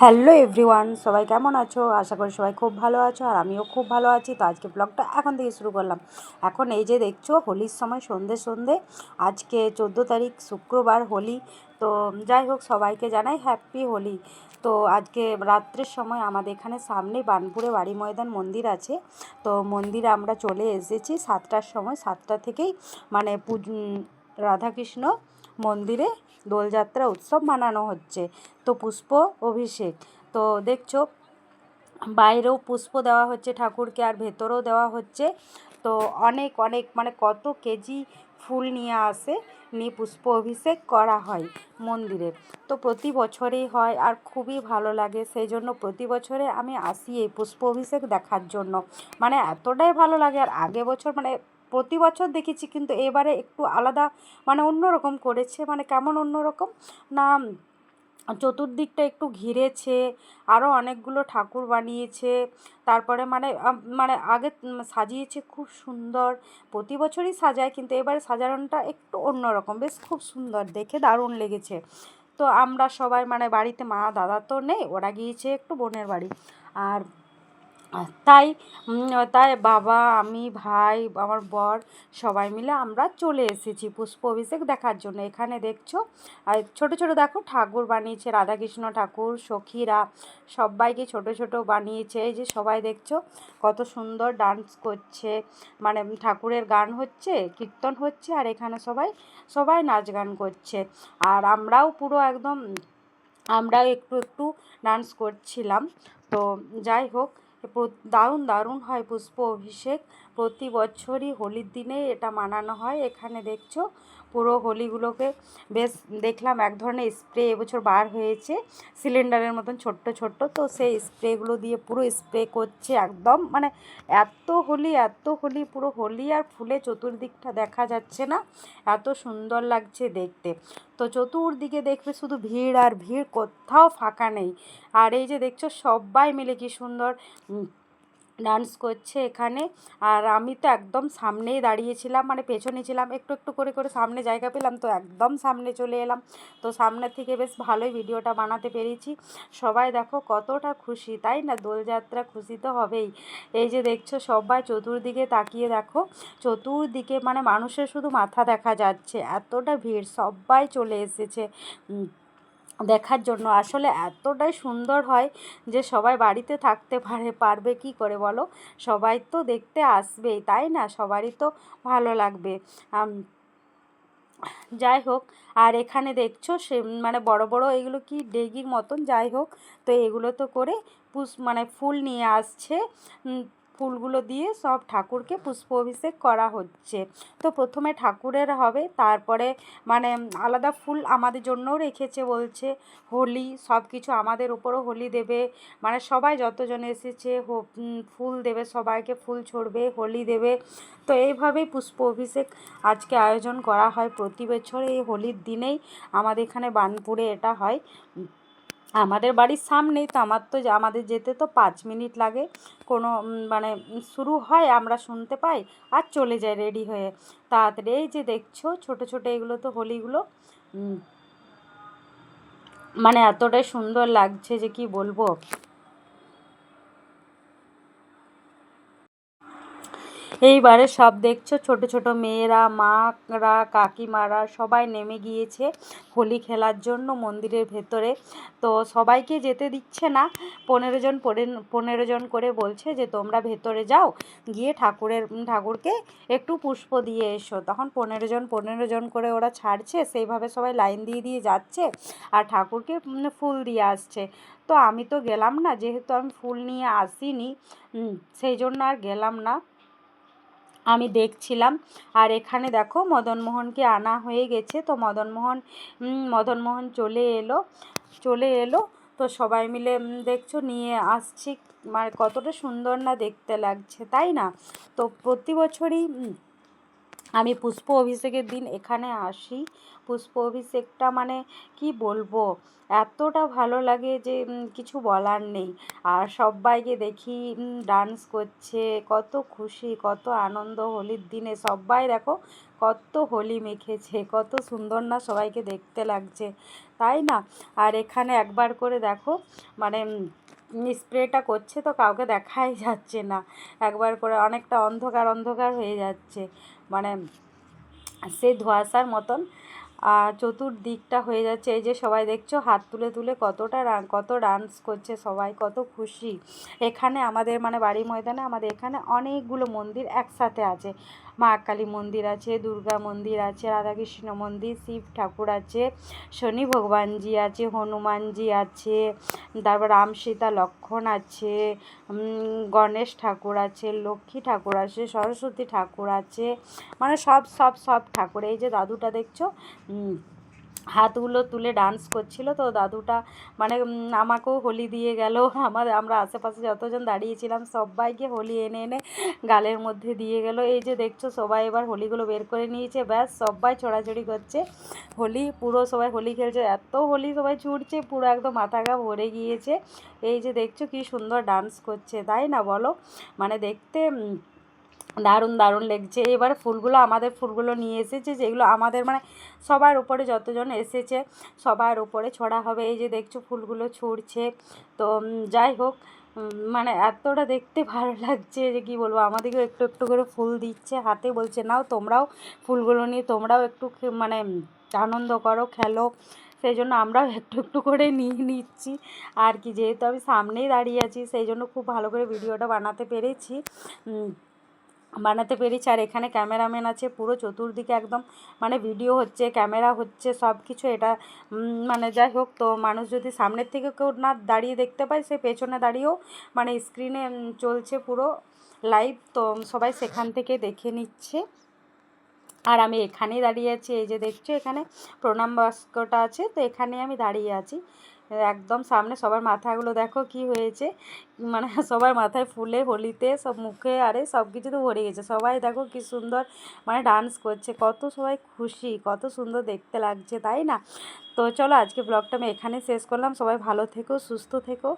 Hello everyone, সবাই কেমন আছো? আশা করি সবাই খুব ভালো আছো আর আমিও খুব ভালো আছি। তো আজকে ব্লগটা এখন থেকে শুরু করলাম। এখন এই যে দেখছ, হোলির সময় সন্ধে সন্ধে, আজকে চোদ্দ তারিখ, শুক্রবার হোলি। তো যাই হোক, সবাইকে জানাই হ্যাপি হোলি। তো আজকে রাত্রের সময় আমাদের এখানে সামনেই বানপুরে বাড়ি ময়দান মন্দির আছে। তো মন্দিরে আমরা চলে এসেছি সাতটার সময়, সাতটা থেকেই। মানে রাধাকৃষ্ণ মন্দিরে দোলযাত্রা উৎসব মানানো হচ্ছে। তো পুষ্প অভিষেক। তো দেখছ, বাইরেও পুষ্প দেওয়া হচ্ছে ঠাকুরকে আর ভেতরেও দেওয়া হচ্ছে। তো অনেক অনেক মানে কত কেজি ফুল নিয়ে আসে, নিয়ে পুষ্প অভিষেক করা হয় মন্দিরে। তো প্রতি বছরেই হয় আর খুবই ভালো লাগে। সেই জন্য প্রতি বছরে আমি আসি এই পুষ্প অভিষেক দেখার জন্য। মানে এতটাই ভালো লাগে আর আগে বছর মানে প্রতি বছর দেখেছি, কিন্তু এবারে একটু আলাদা মানে অন্য রকম করেছে মানে কেমন অন্য রকম না, চতুর্দিকটা একটু ঘিরেছে আরও অনেকগুলো ঠাকুর বানিয়েছে, তারপরে মানে মানে আগে সাজিয়েছে খুব সুন্দর, প্রতি বছরই সাজায়, কিন্তু এবারে সাজানোটা একটু অন্যরকম, বেশ খুব সুন্দর, দেখে দারুণ লেগেছে। তো আমরা সবাই মানে বাড়িতে মা, দাদা তো নেই, ওরা গিয়েছে একটু বোনের বাড়ি। আর তাই তাই বাবা, আমি, ভাই, আমার বর সবাই মিলে আমরা চলে এসেছি পুষ্প অভিষেক দেখার জন্য। এখানে দেখছ, আর ছোটো ছোটো দেখো, ঠাকুর বানিয়েছে, রাধাকৃষ্ণ ঠাকুর, সখীরা সবাইকে ছোট ছোট বানিয়েছে। এই যে সবাই দেখছ, কত সুন্দর ডান্স করছে মানে ঠাকুরের গান হচ্ছে, কীর্তন হচ্ছে, আর এখানে সবাই সবাই নাচ গান করছে। আর আমরাও পুরো একদম, আমরাও একটু একটু ডান্স করছিলাম। তো যাই হোক দারুণ দারুণ হয় পুষ্প অভিষেক। প্রতি বছরই হোলির দিনে এটা মানানো হয়। এখানে দেখছ, পুরো হোলিগুলোকে বেশ দেখলাম এক ধরনের স্প্রে এবছর বার হয়েছে, সিলিন্ডারের মতন ছোট্ট ছোট্ট। তো সেই স্প্রেগুলো দিয়ে পুরো স্প্রে করছে একদম। মানে এত হোলি এত হোলি, পুরো হোলি আর ফুলে চতুর্দিকটা দেখা যাচ্ছে না। এত সুন্দর লাগছে দেখতে। তো চতুর্দিকে দেখবে শুধু ভিড় আর ভিড়, কোথাও ফাঁকা নেই। আর এই যে দেখছ, সবাই মিলে কি সুন্দর ডান্স করছে এখানে। আর আমি তো একদম সামনেই দাঁড়িয়েছিলাম মানে পেছনে ছিলাম, একটু একটু করে করে সামনে জায়গা পেলাম, তো একদম সামনে চলে এলাম। তো সামনে থেকে বেশ ভালোই ভিডিওটা বানাতে পেরেছি। সবাই দেখো কতটা খুশি, তাই না? দোলযাত্রা খুশি তো হবেই। এই যে দেখছ সবাই চতুর্দিকে তাকিয়ে দেখো, চতুর্দিকে মানে মানুষের শুধু মাথা দেখা যাচ্ছে, এতটা ভিড় সবাই চলে এসেছে। দেখার জন্য। আসলে এতটাই সুন্দর হয় যে সবাই বাড়িতে থাকতে পারে, পারবে কি করে বলো? সবাই তো দেখতে আসবেই, তাই না? সবারই তো ভালো লাগবে। যাই হোক, আর এখানে দেখছ সে মানে বড় বড় এগুলো কি ডেগির মতন? যাই হোক, তো এগুলো তো করে পুষ মানে ফুল নিয়ে আসছে। ফুলগুলো দিয়ে সব ঠাকুরকে পুষ্প অভিষেক করা হচ্ছে। তো প্রথমে ঠাকুরের হবে, তারপরে মানে আলাদা ফুল আমাদের জন্যও রেখেছে বলছে, হোলি সব কিছু আমাদের উপরও হোলি দেবে। মানে সবাই যতজন এসেছে ফুল দেবে, সবাইকে ফুল ছড়বে, হোলি দেবে। তো এইভাবেই পুষ্প অভিষেক আজকে আয়োজন করা হয় প্রতি বছর। এই হোলির দিনেই আমাদের এখানে বানপুরে এটা হয়। আমাদের বাড়ির সামনেই তো, আমার তো আমাদের যেতে তো পাঁচ মিনিট লাগে। কোনো মানে শুরু হয়, আমরা শুনতে পাই আর চলে যাই রেডি হয়ে। তাড়াতাড়ি, এই যে দেখছ, ছোট ছোট এগুলো তো হোলিগুলো। মানে এতটাই সুন্দর লাগছে যে কি বলব? এইবারে সব দেখছ, ছোট ছোট মেয়েরা, মারা, কাকিমারা সবাই নেমে গিয়েছে হোলি খেলার জন্য মন্দিরের ভেতরে। তো সবাইকে যেতে দিচ্ছে না। পনেরো জন পনেরো জন করে বলছে যে, তোমরা ভেতরে যাও, গিয়ে ঠাকুরের, ঠাকুরকে একটু পুষ্প দিয়ে এসো। তখন পনেরো জন পনেরো জন করে ওরা ছাড়ছে, সেইভাবে সবাই লাইন দিয়ে দিয়ে যাচ্ছে আর ঠাকুরকে ফুল দিয়ে আসছে। তো আমি তো গেলাম না, যেহেতু আমি ফুল নিয়ে আসিনি সেই জন্য আর গেলাম না। আমি দেখছিলাম। আর এখানে দেখো মদনমোহনকে আনা হয়ে গেছে। তো মদনমোহন মদনমোহন চলে এলো। চলে এলো। তো সবাই মিলে দেখছ নিয়ে আসছি। মানে কতটা সুন্দর না দেখতে লাগছে, তাই না? তো প্রতি বছরই আমি পুষ্প অভিষেকের দিন এখানে আসি। পুষ্প অভিষেকটা মানে কি বলব? এতটা ভালো লাগে যে কিছু বলার নেই। আর সবাইকে দেখি ডান্স করছে, কত খুশি, কত আনন্দ, হোলির দিনে সবাই দেখো কত হোলি মেখেছে, কত সুন্দর না সবাইকে দেখতে লাগছে। তাই না? আর এখানে একবার করে দেখো মানে স্প্রেটা করছে তো কাউকে দেখাই যাচ্ছে না। একবার করে অনেকটা অন্ধকার অন্ধকার হয়ে যাচ্ছে। মানে সে ধোঁয়াশার মতন। আর চতুর্দিকটা হয়ে যাচ্ছে। এই যে সবাই দেখছ, হাত তুলে তুলে কতটা কত ডান্স করছে সবাই, কত খুশি। এখানে আমাদের মানে বাড়ি ময়দানে, আমাদের এখানে অনেকগুলো মন্দির একসাথে আছে। মা কালী মন্দির আছে, দুর্গা মন্দির আছে, রাধাকৃষ্ণ মন্দির, শিব ঠাকুর আছে, শনি ভগবানজি আছে, হনুমানজি আছে, তারপর রাম সীতা লক্ষণ আছে গণেশ ঠাকুর আছে, লক্ষ্মী ঠাকুর আছে, সরস্বতী ঠাকুর আছে মানে সব সব সব ঠাকুর। এই যে দাদুটা দেখছ? হাতগুলো তুলে ডান্স করছিল। তো দাদুটা মানে আমাকেও হোলি দিয়ে গেল। আমার, আমরা আশেপাশে যতজন দাঁড়িয়েছিলাম, সবাইকে হোলি এনে এনে গালের মধ্যে দিয়ে গেল। এই যে দেখছ, সবাই এবার হোলিগুলো বের করে নিয়েছে। ব্যাস, সবাই ছোড়াছড়ি করছে। হোলি, পুরো সবাই হোলি খেলছে। এত হোলি সবাই ছুটছে, পুরো একদম মাথা গা ভরে গিয়েছে। এই যে দেখছ, কি সুন্দর ডান্স করছে। তাই না বলো? মানে দেখতে দারুণ দারুণ লেগছে। এবার ফুলগুলো, আমাদের ফুলগুলো নিয়ে এসেছে, যেগুলো আমাদের মানে সবার উপরে যতজন এসেছে, সবার উপরে ছড়া হবে। এই যে দেখছ, ফুলগুলো ছুটছে তো যাই হোক মানে এতটা দেখতে ভালো লাগছে যে কি বলব, আমাদেরকেও একটু একটু করে ফুল দিচ্ছে হাতে। বলছে, নাও, তোমরাও ফুলগুলো নিয়ে, তোমরাও একটু মানে আনন্দ করো, খেলো। সেই জন্য আমরাও একটু একটু করে নিয়ে নিচ্ছি। আর কি, যেহেতু আমি সামনেই দাঁড়িয়ে আছি সেই জন্য খুব ভালো করে ভিডিওটা বানাতে পেরেছি। বানাতে পেরেছি। আর এখানে ক্যামেরাম্যান আছে, পুরো চতুর্দিকে একদম মানে ভিডিও হচ্ছে ক্যামেরা হচ্ছে সব কিছু এটা মানে যাই হোক, তো মানুষ যদি সামনের থেকে কেউ না দাঁড়িয়ে দেখতে পায়, সে পেছনে দাঁড়িয়েও মানে স্ক্রিনে চলছে পুরো লাইভ তো সবাই সেখান থেকে দেখে নিচ্ছে। আর আমি এখানেই দাঁড়িয়ে আছি, এই যে দেখছ এখানে প্রণাম বাস্কটা আছে, তো এখানে আমি দাঁড়িয়ে আছি। একদম সামনে সবার মাথাগুলো দেখো কি হয়েছে। মানে সবার মাথায় ফুলে, হোলিতে, সব মুখে, আরে সব কিছু তো ভরে গেছে। সবাই দেখো কি সুন্দর মানে ডান্স করছে, কত সবাই খুশি, কত সুন্দর দেখতে লাগছে, তাই না? তো চলো আজকে ব্লগটা আমি এখানে শেষ করলাম। সবাই ভালো থেকো, সুস্থ থেকো।